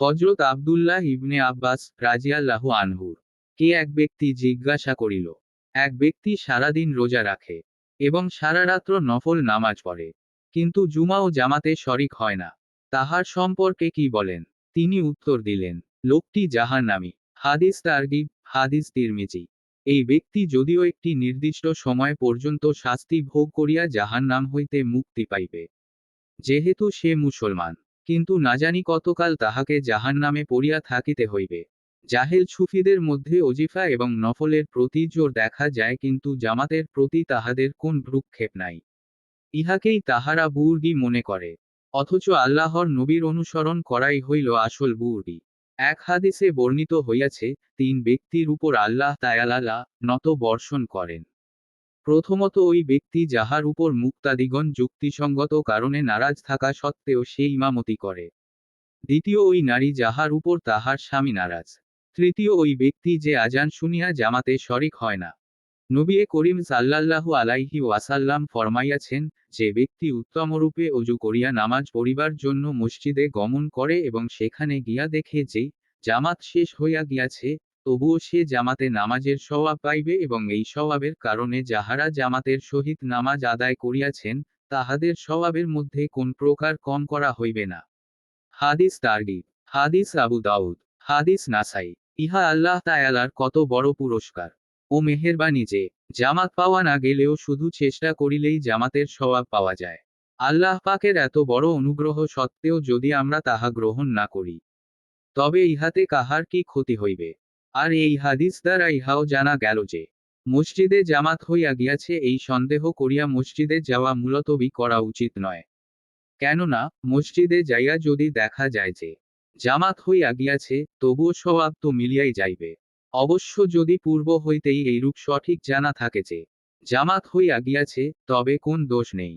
হজরত আবদুল্লাহ ইবনে আব্বাস রাজিয়াল্লাহু আনহুর কে এক ব্যক্তি জিজ্ঞাসা করিল, এক ব্যক্তি সারাদিন রোজা রাখে এবং সারা রাত্র নফল নামাজ পড়ে, কিন্তু জুমা ও জামাতে শরিক হয় না, তাহার সম্পর্কে কি বলেন? তিনি উত্তর দিলেন, লোকটি জাহান্নামী, হাদিস তারগিব, হাদিস তিরমিজি, এই ব্যক্তি যদিও একটি নির্দিষ্ট সময় পর্যন্ত শাস্তি ভোগ করিয়া জাহান্নাম হইতে মুক্তি পাইবে, যেহেতু সে মুসলমান। কিন্তু না জানি কতকাল তাহাকে জাহান নামে পড়িয়া থাকিতে হইবে। জাহেল সুফিদের মধ্যে অজিফা এবং নফলের প্রতি জোর দেখা যায় কিন্তু জামাতের প্রতি তাহাদের কোন ভ্রুক্ষেপ নাই। ইহাকেই তাহারা বুর্গি মনে করে। অথচ আল্লাহর নবীর অনুসরণ করাই হইল আসল বুর্গি। এক হাদিসে বর্ণিত হইয়াছে, তিন ব্যক্তির উপর আল্লাহ তায়ালালা নত বর্ষণ করেন। প্রথমত ওই ব্যক্তি যাহার উপর মুক্তাদিগণ যুক্তিসঙ্গত কারণে নারাজ থাকা সত্ত্বেও সে ইমামতি করে। দ্বিতীয় ওই নারী যাহার উপর তাহার স্বামী নারাজ। তৃতীয় ওই ব্যক্তি যে আজান শুনিয়া জামাতে শরিক হয় না। নবিয়ে করিম সাল্লাল্লাহু আলাইহি ওয়াসাল্লাম ফরমাইয়াছেন যে ব্যক্তি উত্তমরূপে অজু করিয়া নামাজ পড়িবার জন্য মসজিদে গমন করে এবং সেখানে গিয়া দেখে যে জামাত শেষ হইয়া গিয়াছে তবুও সে জামাতে নামাজের সওয়াব পাইবে এবং এই সওয়াবের কারণে যাহারা জামাতের সহিত নামাজ আদায় করিয়াছেন, তাহাদের সওয়াবের মধ্যে কোন প্রকার কম করা হইবে না। হাদিস তারগিব, হাদিস আবু দাউদ, হাদিস নাসাই, ইহা আল্লাহ তায়ালার কত বড় পুরস্কার। ও মেহেরবানি যে, জামাত পাওয়া না গেলেও শুধু চেষ্টা করিলেই জামাতের সওয়াব পাওয়া যায়। আল্লাহ পাকের এত বড় অনুগ্রহ সত্ত্বেও যদি আমরা তাহা গ্রহণ না করি, তবে ইহাতে কাহার কি ক্ষতি হইবে? আর এই হাদিস দ্বারা ইহাও জানা গেল যে, মসজিদে জামাত হইয়া গিয়াছে এই সন্দেহ করিয়া মসজিদে যাওয়া মূলতবি করা উচিত নয়। কেননা, মসজিদে যাইয়া যদি দেখা যায় যে, জামাত হইয়া গিয়াছে, তবুও স্বভাব তো মিলিয়াই যাইবে। অবশ্য যদি পূর্ব হইতেই এইরূপ সঠিক জানা থাকে যে, জামাত হইয়া গিয়াছে, তবে কোন দোষ নেই।